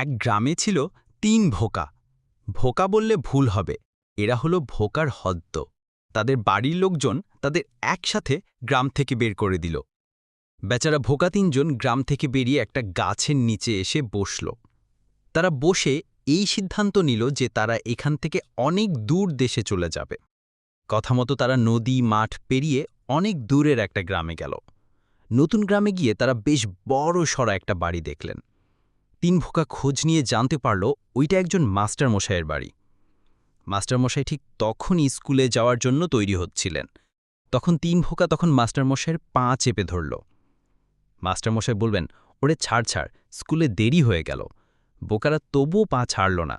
এক গ্রামে ছিল তিন ভোকা। ভোকা বললে ভুল হবে, এরা হলো ভোকার হদ্দ। তাদের বাড়ির লোকজন তাদের একসাথে গ্রাম থেকে বের করে দিল। বেচারা ভোকা তিনজন গ্রাম থেকে বেরিয়ে একটা গাছের নিচে এসে বসল। তারা বসে এই সিদ্ধান্ত নিল যে তারা এখান থেকে অনেক দূর দেশে চলে যাবে। কথা মতো তারা নদী, মাঠ পেরিয়ে অনেক দূরের একটা গ্রামে গেল। নতুন গ্রামে গিয়ে তারা বেশ বড় সড়া একটা বাড়ি দেখলেন। তিন ভোকা খোঁজ নিয়ে জানতে পারল ওইটা একজন মাস্টারমশাইয়ের বাড়ি। মাস্টারমশাই ঠিক তখনই স্কুলে যাওয়ার জন্য তৈরি হচ্ছিলেন। তখন তিন ভোকা তখন মাস্টারমশাইয়ের পা চেপে ধরল। মাস্টারমশাই বলবেন, ওরে ছাড় ছাড়, স্কুলে দেরি হয়ে গেল। বোকারা তবুও পা ছাড়ল না।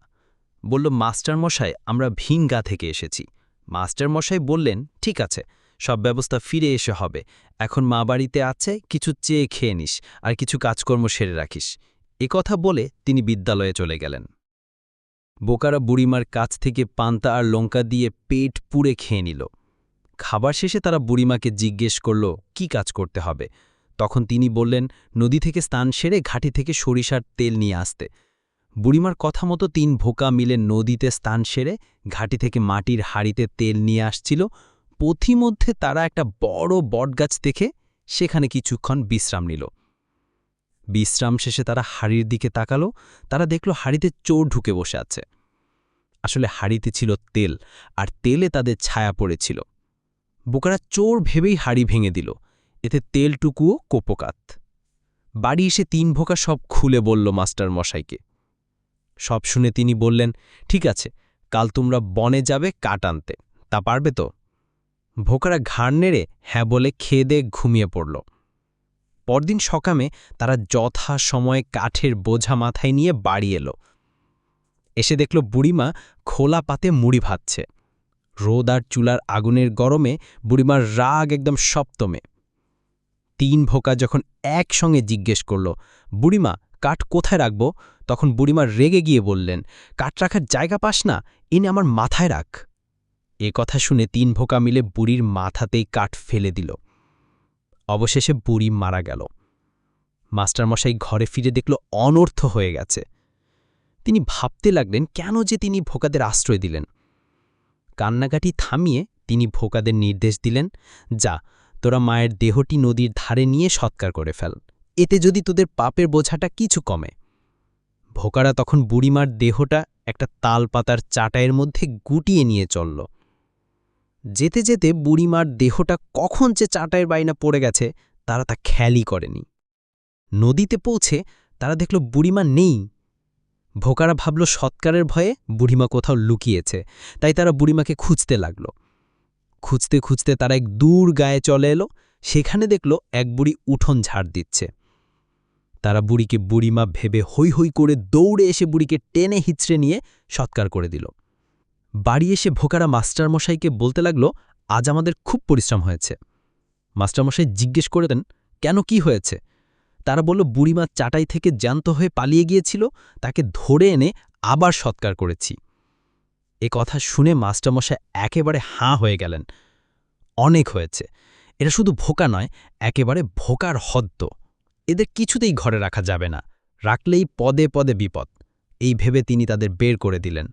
বলল, মাস্টারমশাই, আমরা ভিনগা থেকে এসেছি। মাস্টারমশাই বললেন, ঠিক আছে, সব ব্যবস্থা ফিরে এসে হবে। এখন মা বাড়িতে আছে, কিছু চেয়ে খেয়ে নিস, আর কিছু কাজকর্ম সেরে রাখিস। কথা বলে তিনি বিদ্যালয়ে চলে গেলেন। বোকারা বুড়িমার কাছ থেকে পান্তা আর লঙ্কা দিয়ে পেট পুড়ে খেয়ে নিল। খাবার শেষে তারা বুড়িমাকে জিজ্ঞেস করল, কি কাজ করতে হবে? তখন তিনি বললেন, নদী থেকে স্নান সেরে ঘাটি থেকে সরিষার তেল নিয়ে আসতে। বুড়িমার কথা মতো তিন ভোকা মিলে নদীতে স্নান সেরে ঘাটি থেকে মাটির হাড়িতে তেল নিয়ে আসছিল। পথিমধ্যে তারা একটা বড় বটগাছ দেখে সেখানে কিছুক্ষণ বিশ্রাম নিল। বিশ্রাম শেষে তারা হাড়ির দিকে তাকালো, তারা দেখল হাড়িতে চোর ঢুকে বসে আছে। আসলে হাড়িতে ছিল তেল, আর তেলে তাদের ছায়া পড়েছিল। বোকারা চোর ভেবেই হাড়ি ভেঙে দিল, এতে তেলটুকুও কোপকাত। বাড়ি এসে তিন ভোকা সব খুলে বলল মাস্টার মশাইকে। সব শুনে তিনি বললেন, ঠিক আছে, কাল তোমরা বনে যাবে কাট আনতে, তা পারবে তো? ভোকারা ঘাড় নেড়ে হ্যাঁ বলে খেয়ে ঘুমিয়ে পড়ল। পরদিন সকামে তারা যথা সময়ে কাঠের বোঝা মাথায় নিয়ে বাড়ি এলো। এসে দেখল বুড়িমা খোলা পাতে মুড়ি ভাতছে রোদ আর চুলার আগুনের গরমে বুড়িমার রাগ একদম সপ্তমে। তিন ভোকা যখন একসঙ্গে জিজ্ঞেস করল, বুড়িমা, কাঠ কোথায় রাখব? তখন বুড়িমা রেগে গিয়ে বললেন, কাঠ রাখার জায়গা পাস না এনে আমার মাথায় রাখ। এ কথা শুনে তিন ভোকা মিলে বুড়ির মাথাতেই কাঠ ফেলে দিল। অবশেষে বুড়ি মারা গেল। মাস্টারমশাই ঘরে ফিরে দেখল অনর্থ হয়ে গেছে। তিনি ভাবতে লাগলেন, কেন যে তিনি ভোকাদের আশ্রয় দিলেন? কান্নাকাটি থামিয়ে তিনি ভোকাদের নির্দেশ দিলেন, যা, তোরা মায়ের দেহটি নদীর ধারে নিয়ে সৎকার করে ফেল। এতে যদি তোদের পাপের বোঝাটা কিছু কমে। ভোকারা তখন বুড়িমার দেহটা একটা তাল পাতার চাটাইয়ের মধ্যে গুটিয়ে নিয়ে চলল। যেতে যেতে বুড়িমার দেহটা কখন যে চাটাইয়ের বাইনা পড়ে গেছে, তারা তা খেয়ালই করেনি। নদীতে পৌঁছে তারা দেখল বুড়িমা নেই। ভোকারা ভাবল সৎকারের ভয়ে বুড়িমা কোথাও লুকিয়েছে, তাই তারা বুড়িমাকে খুঁজতে লাগল। খুঁজতে খুঁজতে তারা এক দূর গায়ে চলে এলো, সেখানে দেখল এক বুড়ি উঠোন ঝাড় দিচ্ছে। তারা বুড়িকে বুড়িমা ভেবে হৈ হৈ করে দৌড়ে এসে বুড়িকে টেনে হিচড়ে নিয়ে সৎকার করে দিল। বাড়ি এসে ভোকারা মাস্টারমশাইকে বলতে লাগল, আজ আমাদের খুব পরিশ্রম হয়েছে। মাস্টারমশাই জিজ্ঞেস করে দেন, কেন কি হয়েছে? তারা বলল, বুড়িমা চাটাই থেকে জ্যান্ত হয়ে পালিয়ে গিয়েছিল, তাকে ধরে এনে আবার সৎকার করেছি। এ কথা শুনে মাস্টারমশাই একেবারে হাঁ হয়ে গেলেন। অনেক হয়েছে। এটা শুধু ভোকা নয়, একেবারে ভোকার হদ্দ। এদের কিছুতেই ঘরে রাখা যাবে না। রাখলেই পদে পদে বিপদ। এই ভেবে তিনি তাদের বের করে দিলেন।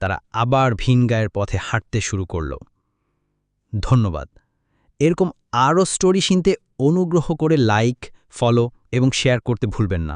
তারা আবার ভিনগায়ের পথে হাঁটতে শুরু করল। ধন্যবাদ। এরকম আরও স্টোরি শুনতে অনুগ্রহ করে লাইক, ফলো এবং শেয়ার করতে ভুলবেন না।